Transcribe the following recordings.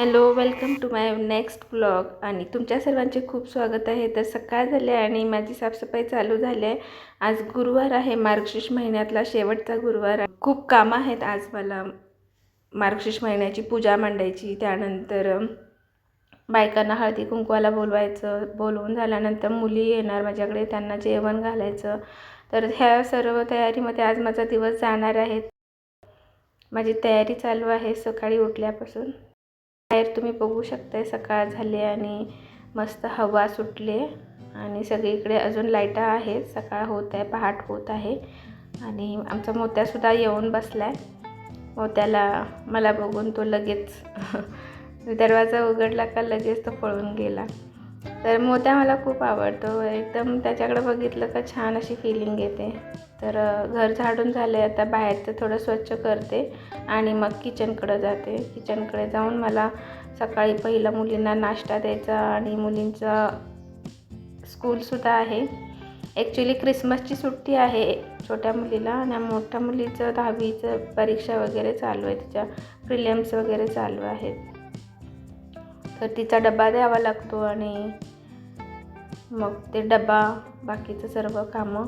Hello welcome to my next blog. आणि तुमच्या सर्वांचे खूप स्वागत आहे. तर सकाळ झाले आणि माझी साफसफाई चालू झाली आहे. आज गुरुवार आहे मार्गशीर्ष महिन्यातला शेवटचा गुरुवार आहे. खूप कामं आहेत आज मला. मार्गशीर्ष महिन्याची पूजा मांडायची त्यानंतर बायकांना हळदी कुंकवाला बोलवायचं बोलवून झाल्यानंतर मुली येणार माझ्याकडे त्यांना जेवण घालायचं. तर ह्या सर्व तयारीमध्ये आज माझा दिवस जाणार आहे. माझी तयारी चालू आहे सकाळी उठल्यापासून. बाहेर तुम्ही बघू शकताय सकाळ झाली आणि मस्त हवा सुटली आणि सगळीकडे अजून लाईटा आहेत सकाळ होत आहे पहाट होत आहे. आणि आमचा मोत्यासुद्धा येऊन बसला आहे मोत्याला मला बघून तो लगेच दरवाजा उघडला का लगेच तो पळून गेला. तर मोत्या मला खूप आवडतो. एकदम त्याच्याकडे बघितलं का छान अशी फिलिंग येते. तर घर झाडून झालं आहे आता बाहेरचं थोडं स्वच्छ करते आणि मग किचनकडं जाते. किचनकडे जाऊन मला सकाळी पहिलं मुलींना नाश्ता द्यायचा आणि मुलींचा स्कूलसुद्धा आहे. ॲक्च्युली क्रिसमसची सुट्टी आहे छोट्या मुलीला आणि मोठ्या मुलीचं दहावीचं परीक्षा वगैरे चालू आहे. तिच्या प्रिलियम्स वगैरे चालू आहेत. तर तिचा डबा द्यावा लागतो आणि मग ते डबा बाकीचं सर्व कामं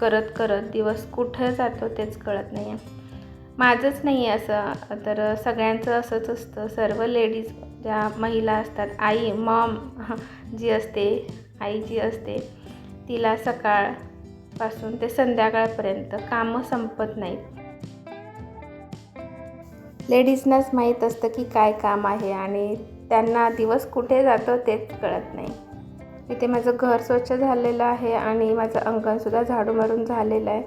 करत करत दिवस कुठं जातो तेच कळत नाही आहे माझंच नाही आहे असं. तर सगळ्यांचं असंच असतं. सर्व लेडीज ज्या महिला असतात आई मॉम जी असते आई जी असते तिला सकाळपासून ते संध्याकाळपर्यंत कामं संपत नाहीत लेडीजनाच माहीत असतं की काय काम आहे आणि त्यांना दिवस कुठे जातो तेच कळत नाही. इथे माझं घर स्वच्छ झालेलं आहे आणि माझं अंगणसुद्धा झाडू मारून झालेलं आहे.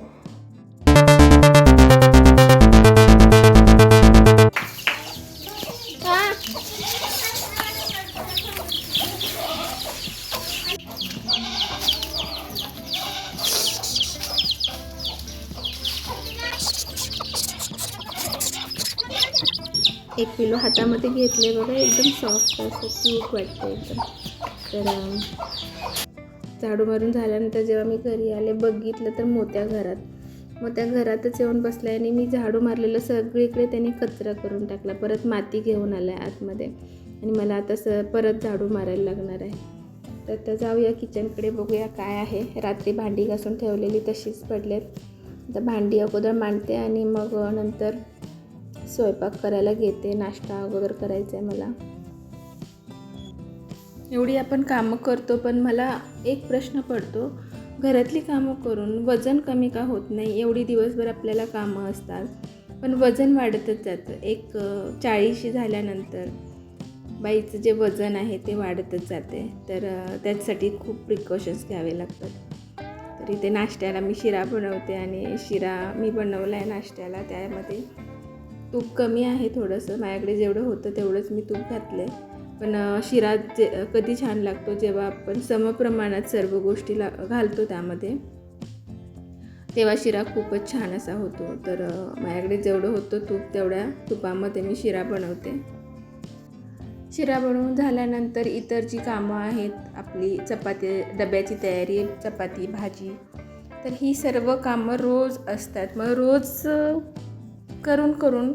किलो हातामध्ये घेतले बघा एकदम सॉफ्ट असं क्यूट वाटतं एकदम. तर झाडू मारून झाल्यानंतर जेव्हा मी घरी आले बघितलं तर मोत्या घरात. मोत्या घरातच येऊन बसल्या आणि मी झाडू मारलेलं सगळीकडे त्यांनी कचरा करून टाकला. परत माती घेऊन आला आहे आतमध्ये. आणि मला आता स परत झाडू मारायला लागणार आहे. तर आता जाऊया किचनकडे बघूया काय आहे. रात्री भांडी घासून ठेवलेली तशीच पडलेत आता भांडी अगोदर मांडते आणि मग नंतर स्वयंपाक करायला घेते नाश्ता अगोदर करायचा आहे मला. एवढी आपण कामं करतो पण मला एक प्रश्न पडतो. घरातली कामं करून वजन कमी का होत नाही? एवढी दिवसभर आपल्याला कामं असतात. पण वजन वाढतच जातं. एक चाळीशी झाल्यानंतर बाईचं जे वजन आहे ते वाढतच जाते. तर अ, त्याच्यासाठी खूप प्रिकॉशन्स घ्यावे लागतात. तर इथे नाश्त्याला मी शिरा बनवते आणि शिरा मी बनवला आहे नाश्त्याला त्यामध्ये. तूप कमी आहे थोडंसं. माझ्याकडे जेवढं होतं तेवढंच मी तूप घातलं आहे पण शिरा जे कधी छान लागतो जेव्हा आपण समप्रमाणात सर्व गोष्टी ला घालतो त्यामध्ये. तेव्हा शिरा खूपच छान असा होतो. तर माझ्याकडे जेवढं होतं तूप तेवढ्या तुपामध्ये मी शिरा बनवते. शिरा बनवून झाल्यानंतर इतर जी कामं आहेत आपली चपाती डब्याची तयारी चपाती भाजी तर ही सर्व कामं रोज असतात. मग रोज करून करून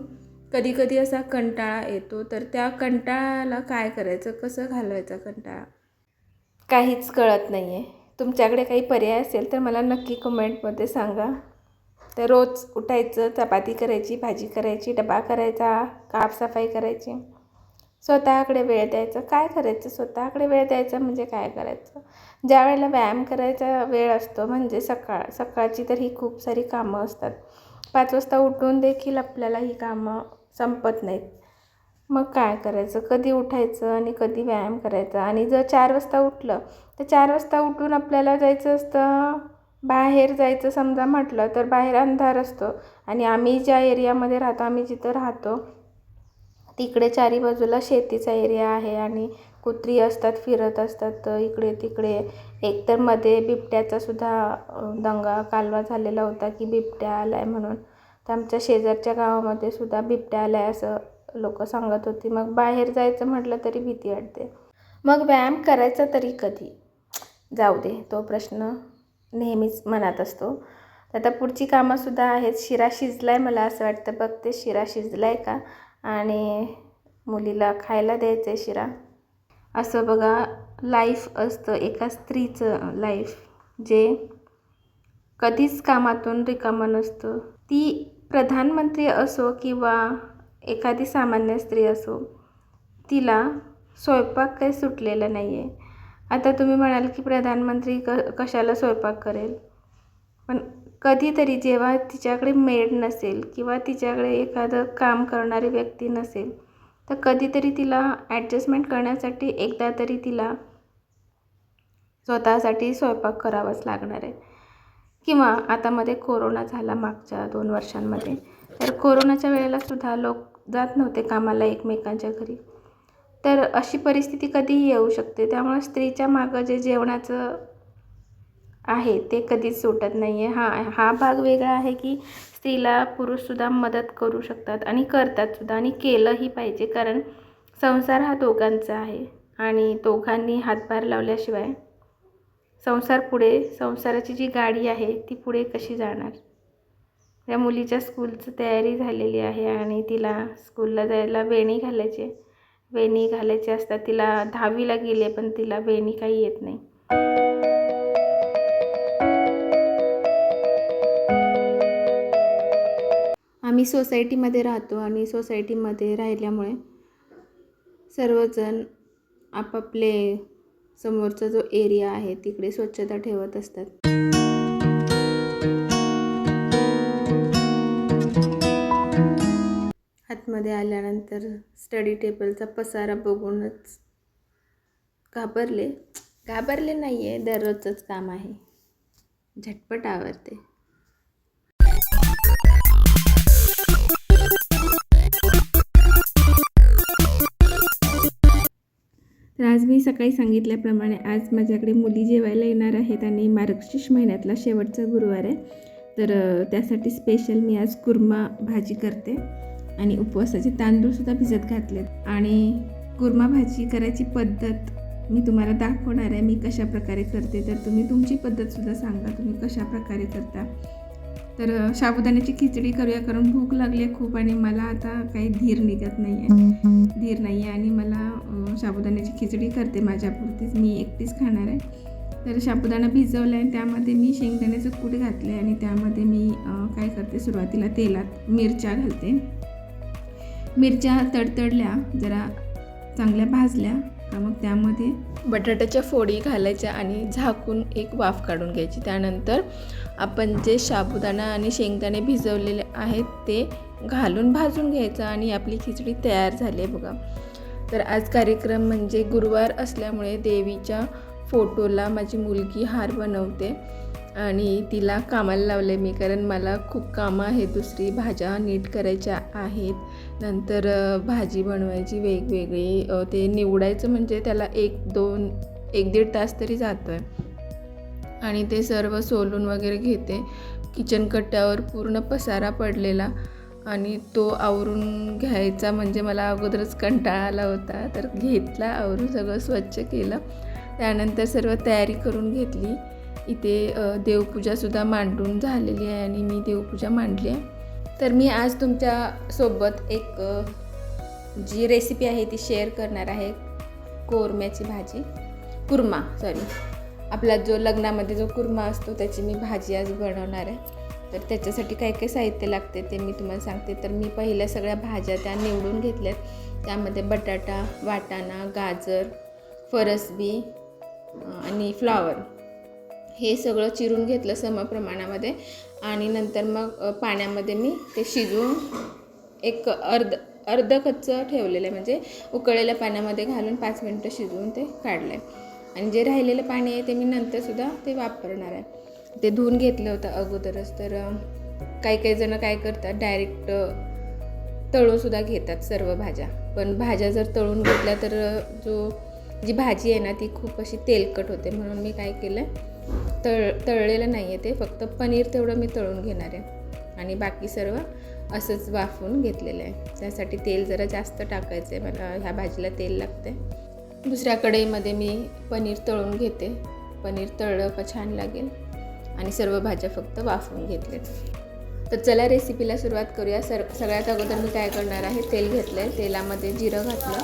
कधी कधी असा कंटाळा येतो. तर त्या कंटाळ्याला काय करायचं? कसं घालवायचा कंटाळा? काहीच कळत नाही आहे तुमच्याकडे काही पर्याय असेल तर मला नक्की कमेंटमध्ये सांगा. तर रोज उठायचं चपाती करायची भाजी करायची डबा करायचा कापसफाई करायची. स्वतःकडे वेळ द्यायचा. काय करायचं? स्वतःकडे वेळ द्यायचा म्हणजे काय करायचं? ज्या वेळेला व्यायाम करायचा वेळ असतो म्हणजे सकाळ सकाळची तर ही खूप सारी कामं असतात. पाच वाजता उठून देखील आपल्याला ही कामं संपत नाहीत. मग काय करायचं? कधी उठायचं आणि कधी व्यायाम करायचा? आणि जर चार वाजता उठलं तर चार वाजता उठून आपल्याला जायचं असतं बाहेर जायचं समजा म्हटलं तर बाहेर अंधार असतो. आणि आम्ही ज्या एरियामध्ये राहतो आम्ही जिथं राहतो तिकडे चारी बाजूला शेतीचा एरिया आहे आणि कुत्री असतात फिरत असतात इकडे तिकडे. एकतरमध्ये बिबट्याचा सुद्धा दंगा कालवा झालेला होता की बिबट्या आला आहे म्हणून. तर आमच्या शेजारच्या गावामध्ये सुद्धा बिबट्या आला आहे असं लोक सांगत होती. मग बाहेर जायचं म्हटलं तरी भीती वाटते. मग व्यायाम करायचा तरी कधी? जाऊ दे तो प्रश्न नेहमीच मनात असतो. आता पुढची कामंसुद्धा आहेत. शिरा शिजला आहे मला असं वाटतं. बघते शिरा शिजला आहे का? आणि मुलीला खायला द्यायचं आहे शिरा. असं बघा लाईफ असतं एका स्त्रीचं लाईफ जे कधीच कामातून रिकामं नसतं. ती प्रधानमंत्री असो किंवा एखादी सामान्य स्त्री असो तिला स्वयंपाक काही सुटलेला नाही आहे आता तुम्ही म्हणाल की प्रधानमंत्री क कशाला स्वयंपाक करेल? पण कधीतरी जेव्हा तिच्याकडे मेड नसेल किंवा तिच्याकडे एखादं काम करणारी व्यक्ती नसेल तर कधीतरी तिला ॲडजस्टमेंट करण्यासाठी एकदा तरी तिला स्वतःसाठी स्वयंपाक करावाच लागणार आहे. किंवा आता मध्ये कोरोना झाला मागच्या दोन वर्षांमध्ये तर कोरोनाच्या वेळेला सुद्धा लोक जात नव्हते कामाला एकमेकांच्या घरी. तर अशी परिस्थिती कधीही येऊ शकते. त्यामुळे स्त्रीच्या मागं जे जेवणाचं आहे ते कधीच सुटत नाही आहे हा हा भाग वेगळा आहे की स्त्रीला पुरुषसुद्धा मदत करू शकतात आणि करतातसुद्धा आणि केलंही पाहिजे कारण संसार हा दोघांचा आहे आणि दोघांनी हातभार लावल्याशिवाय संसार पुढे संसाराची जी गाडी आहे ती पुढे कशी जाणार? त्या मुलीच्या स्कूलची तयारी झालेली आहे आणि तिला स्कूलला जायला वेणी घालायचे. वेणी घालायची असतात तिला दहावीला गेले पण तिला वेणी काही येत नाही. आम्ही सोसायटीमध्ये राहतो आणि सोसायटीमध्ये राहिल्यामुळे सर्वजण आपापले समोरचा जो एरिया आहे तिकडे स्वच्छता ठेवत असतात. आतमध्ये आल्यानंतर स्टडी टेबलचा पसारा बघूनच घाबरले. घाबरले नाही आहे दररोजचंच काम आहे. झटपट आवडते तर आज मी सकाळी सांगितल्याप्रमाणे आज माझ्याकडे मुली जेवायला येणार आहेत आणि मार्गशीर्ष महिन्यातला शेवटचा गुरुवार आहे. तर त्यासाठी स्पेशल मी आज कुर्मा भाजी करते आणि उपवासाचे तांदूळसुद्धा भिजत घातलेत. आणि कुर्मा भाजी करायची पद्धत मी तुम्हाला दाखवणार आहे मी कशा प्रकारे करते. तर तुम्ही तुमची पद्धतसुद्धा सांगा तुम्ही कशा प्रकारे करता. तर साबुदाण्याची खिचडी करूया कारण भूक लागली आहे खूप आणि मला आता काही धीर निघत नाही आहे धीर नाही आहे आणि मला साबुदाण्याची खिचडी करते माझ्यापुरतीच. मी एकटीच खाणार आहे. तर साबुदाणा भिजवला आहे त्यामध्ये मी शेंगदाण्याचं कूट घातलं आहे आणि त्यामध्ये मी काय करते सुरुवातीला तेलात मिरच्या घालते. मिरच्या तडतडल्या जरा चांगल्या भाजल्या. मग त्यामध्ये बटाट्याच्या फोडी घालायच्या आणि झाकून एक वाफ काढून घ्यायची. त्यानंतर आपण जे साबुदाणा आणि शेंगदाणे भिजवलेले आहेत ते घालून भाजून घ्यायचं आणि आपली खिचडी तयार झाली आहे बघा. तर आज कार्यक्रम म्हणजे गुरुवार असल्यामुळे देवीच्या फोटोला माझी मुलगी हार बनवते. आणि तिला कामाला लावले मी कारण मला खूप कामं आहेत दुसरी भाज्या नीट करायच्या आहेत. नंतर भाजी बनवायची वेगवेगळी ते निवडायचं म्हणजे त्याला एक दोन एक दीड तास तरी जातो आहे आणि ते सर्व सोलून वगैरे घेते. किचन कट्ट्यावर पूर्ण पसारा पडलेला आणि तो आवरून घ्यायचा म्हणजे मला अगोदरच कंटाळा आला होता तर घेतला आवरून सगळं स्वच्छ केलं. त्यानंतर सर्व तयारी करून घेतली. इथे देवपूजासुद्धा मांडून झालेली आहे आणि मी देवपूजा मांडली आहे. तर मी आज तुमच्यासोबत एक जी रेसिपी आहे ती शेअर करणार आहे. कोरम्याची भाजी. कुर्मा सॉरी आपला जो लग्नामध्ये जो कुर्मा असतो त्याची मी भाजी आज बनवणार आहे. तर त्याच्यासाठी काय काय साहित्य लागते ते मी तुम्हाला सांगते. तर मी पहिल्या सगळ्या भाज्या त्या निवडून घेतल्यात. त्यामध्ये बटाटा वाटाणा गाजर फरसबी आणि फ्लॉवर. हे सगळं चिरून घेतलं समप्रमाणामध्ये आणि नंतर मग पाण्यामध्ये मी ते शिजवून एक अर्ध अर्ध कच्चं ठेवलेलं आहे. म्हणजे उकळलेल्या पाण्यामध्ये घालून पाच मिनटं शिजवून ते काढलं आहे आणि जे राहिलेलं पाणी आहे ते मी नंतरसुद्धा ते वापरणार आहे. ते धुवून घेतलं होतं अगोदरच. तर काही काही जणं काय करतात डायरेक्ट तळूनसुद्धा घेतात सर्व भाज्या. पण भाज्या जर तळून घेतल्या तर जो जी भाजी आहे ना ती खूप अशी तेलकट होते. म्हणून मी काय केलं तळ तळलेलं नाही आहे ते. फक्त पनीर तेवढं मी तळून घेणार आहे. आणि बाकी सर्व असंच वाफवून घेतलेलं आहे. त्यासाठी तेल जरा जास्त टाकायचं आहे. मला ह्या भाजीला तेल लागते दुसऱ्या कढईमध्ये मी पनीर तळून घेते. पनीर तळलं का छान लागेल. आणि सर्व भाज्या फक्त वाफवून घेतल्यात. तर चला रेसिपीला सुरुवात करूया. सर सगळ्यात अगोदर मी काय करणार आहे? तेल घेतलं आहे तेलामध्ये जिरं घातलं.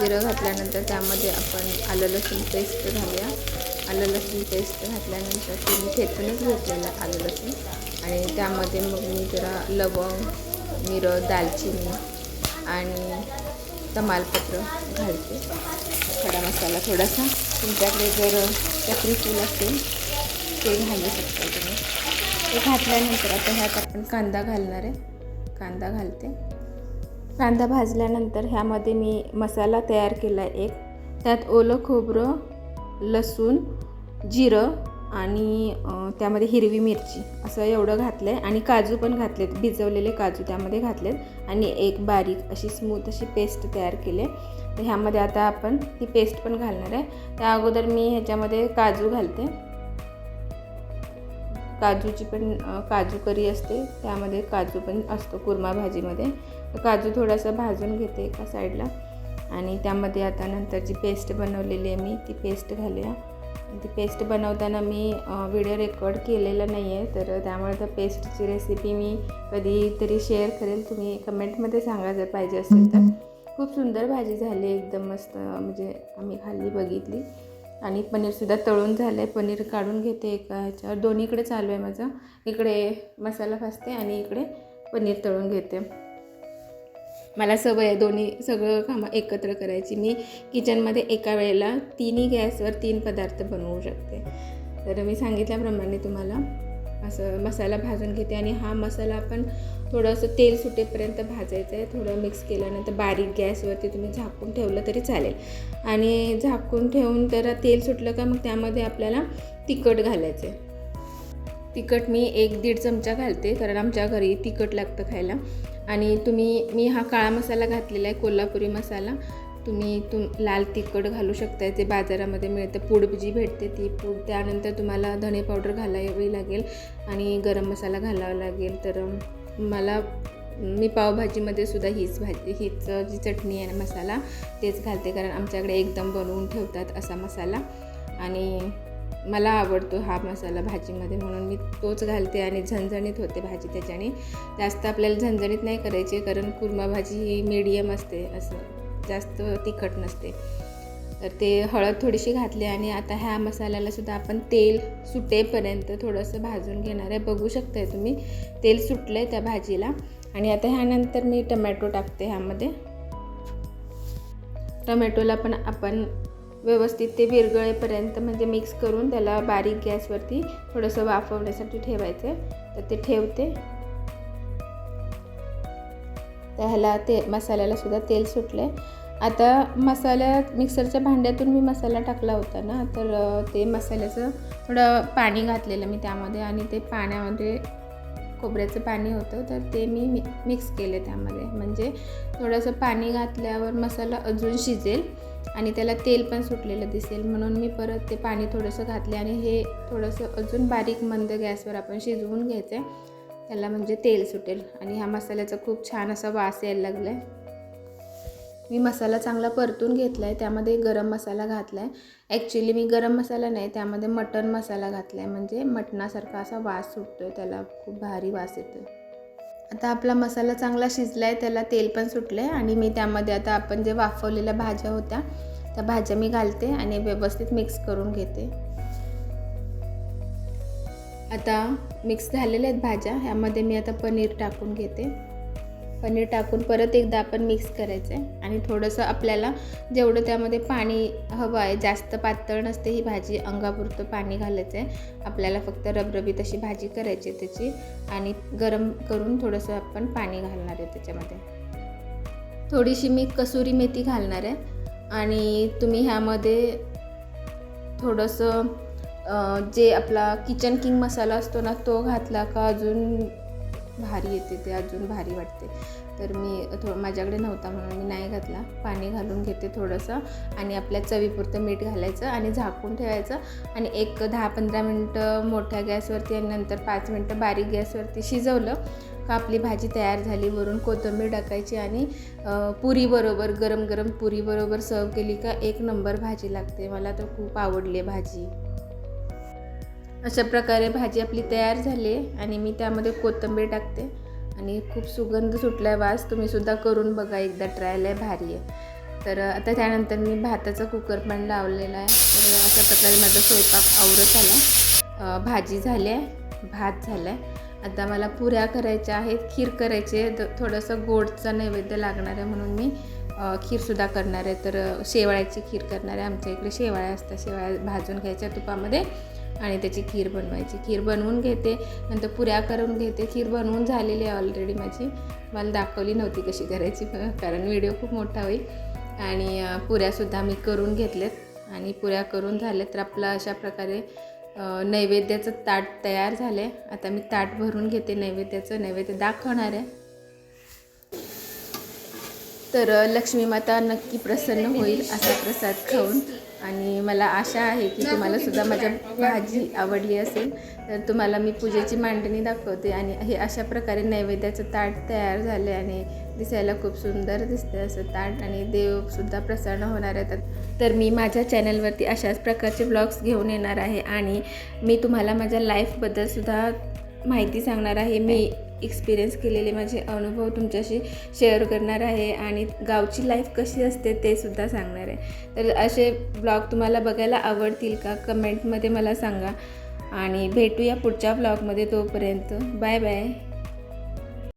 जिरं घातल्यानंतर त्यामध्ये आपण आलं लसूण पेस्ट घालूया. आलं लसूण पेस्ट घातल्यानंतर ते मी खेचूनच घेतलेलं आलं लसूण. आणि त्यामध्ये मग मी जरा लवंग मिरं दालचिनी आणि तमालपत्र घालते. खडा मसाला थोडासा. तुमच्याकडे जर चक्री फूल असेल ते घालू शकता तुम्ही. ते घातल्यानंतर आता ह्यात आपण कांदा घालणार आहे. कांदा घालते. कांदा भाजल्यानंतर ह्यामध्ये मी मसाला तयार केला एक. त्यात ओलं खोबरं लसूण जिरं आणि त्यामध्ये हिरवी मिरची असं एवढं घातलं आहे आणि काजू पण घातलेत भिजवलेले काजू त्यामध्ये घातलेत आणि एक बारीक अशी स्मूथ अशी पेस्ट तयार केली आहे. तर ह्यामध्ये आता आपण ती पेस्ट पण घालणार आहे. त्या अगोदर मी ह्याच्यामध्ये काजू घालते. काजूची पण काजू करी असते त्यामध्ये काजू पण असतो कुर्मा भाजीमध्ये. काजू थोडासा भाजून घेते एका साईडला आणि त्यामध्ये आता नंतर जी पेस्ट बनवलेली आहे मी ती पेस्ट घालूया. ती पेस्ट बनवताना मी व्हिडिओ रेकॉर्ड केलेला नाही आहे तर त्यामुळे त्या पेस्टची रेसिपी मी कधीतरी शेअर करेल. तुम्ही कमेंटमध्ये सांगा जर पाहिजे असेल तर. खूप सुंदर भाजी झाली एकदम मस्त म्हणजे आम्ही खाल्ली बघितली. आणि पनीरसुद्धा तळून झालं आहे पनीर काढून घेते एका ह्याच्यावर. दोन्हीकडे चालू आहे माझं. इकडे मसाला भाजते आणि इकडे पनीर तळून घेते. मला सवय आहे दोन्ही सगळं कामं एकत्र करायची. मी किचनमध्ये एका वेळेला तिन्ही गॅसवर तीन पदार्थ बनवू शकते. तर मी सांगितल्याप्रमाणे तुम्हाला असं मसाला भाजून घेते आणि हा मसाला आपण थोडंसं तेल सुटेपर्यंत भाजायचं आहे. थोडं मिक्स केल्यानंतर बारीक गॅसवरती तुम्ही झाकून ठेवलं तरी चालेल. आणि झाकून ठेवून जरा तेल सुटलं का मग त्यामध्ये आपल्याला तिखट घालायचं आहे तिखट मी एक दीड चमचा घालते कारण आमच्या घरी तिखट लागतं खायला. आणि तुम्ही मी हा काळा मसाला घातलेला आहे कोल्हापुरी मसाला. तुम्ही तुम लाल तिखट घालू शकताय ते बाजारामध्ये मिळतं. पूड जी भेटते ती पूड. त्यानंतर तुम्हाला धणे पावडर घालावी लागेल आणि गरम मसाला घालावा लागेल. तर मला मी पावभाजीमध्ये सुद्धा हीच भाजी हीच जी चटणी आहे ना मसाला तेच घालते. कारण आमच्याकडे एकदम बनवून ठेवतात असा मसाला. आणि मला आवडतो हा मसाला भाजीमध्ये म्हणून मी तोच घालते आणि झणझणीत होते भाजी त्याच्याने. जास्त आपल्याला झणझणीत नाही करायची कारण कुर्मा भाजी ही मीडियम असते असं जास्त तिखट नसते. तर ते हळद थोडीशी घातली आणि आता ह्या मसाल्याला सुद्धा आपण तेल सुटेपर्यंत थोडंसं भाजून घेणार आहे. बघू शकताय तुम्ही तेल सुटलं आहे त्या भाजीला. आणि आता ह्यानंतर मी टमॅटो टाकते ह्यामध्ये. टमॅटोला पण आपण व्यवस्थित ते विरगळेपर्यंत म्हणजे मिक्स करून त्याला बारीक गॅसवरती थोडंसं वाफवण्यासाठी ठेवायचं तर ते ठेवते. तर ह्याला ते मसाल्याला सुद्धा तेल सुटलं आहे आता मसाल्यात मिक्सरच्या भांड्यातून मी मसाला टाकला होता ना तर ते मसाल्याचं थोडं पाणी घातलेलं मी त्यामध्ये आणि ते पाण्यामध्ये खोबऱ्याचं पाणी होतं तर ते मी मिक्स केले त्यामध्ये. म्हणजे थोडंसं पाणी घातल्यावर मसाला अजून शिजेल. आणि त्याला तेल पण सुटलेलं दिसेल. म्हणून मी परत ते पाणी थोडंसं घातले आणि हे थोडंसं अजून बारीक मंद गॅसवर आपण शिजवून घ्यायचं आहे त्याला म्हणजे तेल सुटेल. आणि ह्या मसाल्याचा खूप छान असा वास यायला लागला आहे मी मसाला चांगला परतून घेतला आहे त्यामध्ये गरम मसाला घातला आहे ॲक्च्युली मी गरम मसाला नाही त्यामध्ये मटण मसाला घातला आहे म्हणजे मटणासारखा असा वास सुटतो आहे त्याला खूप भारी वास येतो आता आपला मसाला चांगला शिजला आहे त्याला तेल पण सुटलं आहे आणि मी त्यामध्ये आता आपण जे वाफवलेल्या भाज्या होत्या त्या भाज्या मी घालते आणि व्यवस्थित मिक्स करून घेते. आता मिक्स झालेल्या आहेत भाज्या ह्यामध्ये मी आता पनीर टाकून घेते. पनीर टाकून परत एकदा आपण मिक्स करायचं आहे आणि थोडंसं आपल्याला जेवढं त्यामध्ये पाणी हवं आहे जास्त पातळ नसते ही भाजी अंगापुरतं पाणी घालायचं आहे आपल्याला फक्त रबरबी तशी भाजी करायची आहे त्याची. आणि गरम करून थोडंसं आपण पाणी घालणार आहे त्याच्यामध्ये. थोडीशी मी कसुरी मेथी घालणार आहे. आणि तुम्ही ह्यामध्ये थोडंसं जे आपला किचन किंग मसाला असतो ना तो घातला का अजून भारी येते ते अजून भारी वाटते. तर मी थो माझ्याकडे नव्हता म्हणून मी नाही घातला. पाणी घालून घेते थोडंसं आणि आपल्या चवीपुरतं मीठ घालायचं आणि झाकून ठेवायचं आणि एक दहा पंधरा मिनटं मोठ्या गॅसवरती आणि नंतर पाच मिनटं बारीक गॅसवरती शिजवलं का आपली भाजी तयार झाली. वरून कोथिंबीर टाकायची आणि पुरीबरोबर गरम गरम पुरीबरोबर सर्व केली का एक नंबर भाजी लागते. मला तर खूप आवडली भाजी. अशा प्रकारे भाजी आपली तयार झाली आहे आणि मी त्यामध्ये कोथिंबीर टाकते. आणि खूप सुगंध सुटला आहे वास तुम्हीसुद्धा करून बघा एकदा ट्रायला आहे भारी आहे. तर आता त्यानंतर मी भाताचा कुकर पण लावलेला आहे. तर अशा प्रकारे माझा स्वयंपाक आवरत आला. भाजी झाली आहे भात झाला आहे आता मला पुऱ्या करायच्या आहेत खीर करायची आहे. तर थोडंसं गोडचा नैवेद्य लागणार आहे म्हणून मी खीरसुद्धा करणार आहे. तर शेवाळ्याची खीर करणार आहे. आमच्या इकडे शेवाळ्या असतात शेवाळ्या भाजून घ्यायच्या तुपामध्ये. आणि त्याची खीर बनवायची. खीर बनवून घेते नंतर पुऱ्या करून घेते. खीर बनवून झालेली आहे ऑलरेडी माझी. मला दाखवली नव्हती कशी करायची कारण व्हिडिओ खूप मोठा होईल. आणि पुऱ्यासुद्धा मी करून घेतल्यात आणि पुऱ्या करून झाल्या तर आपलं अशा प्रकारे नैवेद्याचं ताट तयार झालं आहे आता मी ताट भरून घेते नैवेद्याचं. नैवेद्य दाखवणार आहे. तर लक्ष्मी माता नक्की प्रसन्न होईल असा प्रसाद खाऊन. आणि मला आशा आहे की तुम्हाला सुद्धा माझ्या भाजी आवडली असेल तर तुम्हाला मी पूजेची मांडणी दाखवते. आणि हे अशा प्रकारे नैवेद्याचं ताट तयार झाले आणि दिसायला खूप सुंदर दिसते असं ताट आणि देवसुद्धा प्रसन्न होणार आहेत. तर मी माझ्या चॅनलवरती अशाच प्रकारचे ब्लॉग्स घेऊन येणार आहे आणि मी तुम्हाला माझ्या लाईफबद्दलसुद्धा माहिती सांगणार आहे. मी एक्सपिरियन्स केलेले माझे अनुभव तुमच्याशी शेअर करणार आहे आणि गावची लाईफ कशी असते ते सुद्धा सांगणार आहे. तर असे ब्लॉग तुम्हाला बघायला आवडतील का? कमेंटमध्ये मला सांगा. आणि भेटूया पुढच्या ब्लॉगमध्ये तोपर्यंत. Bye bye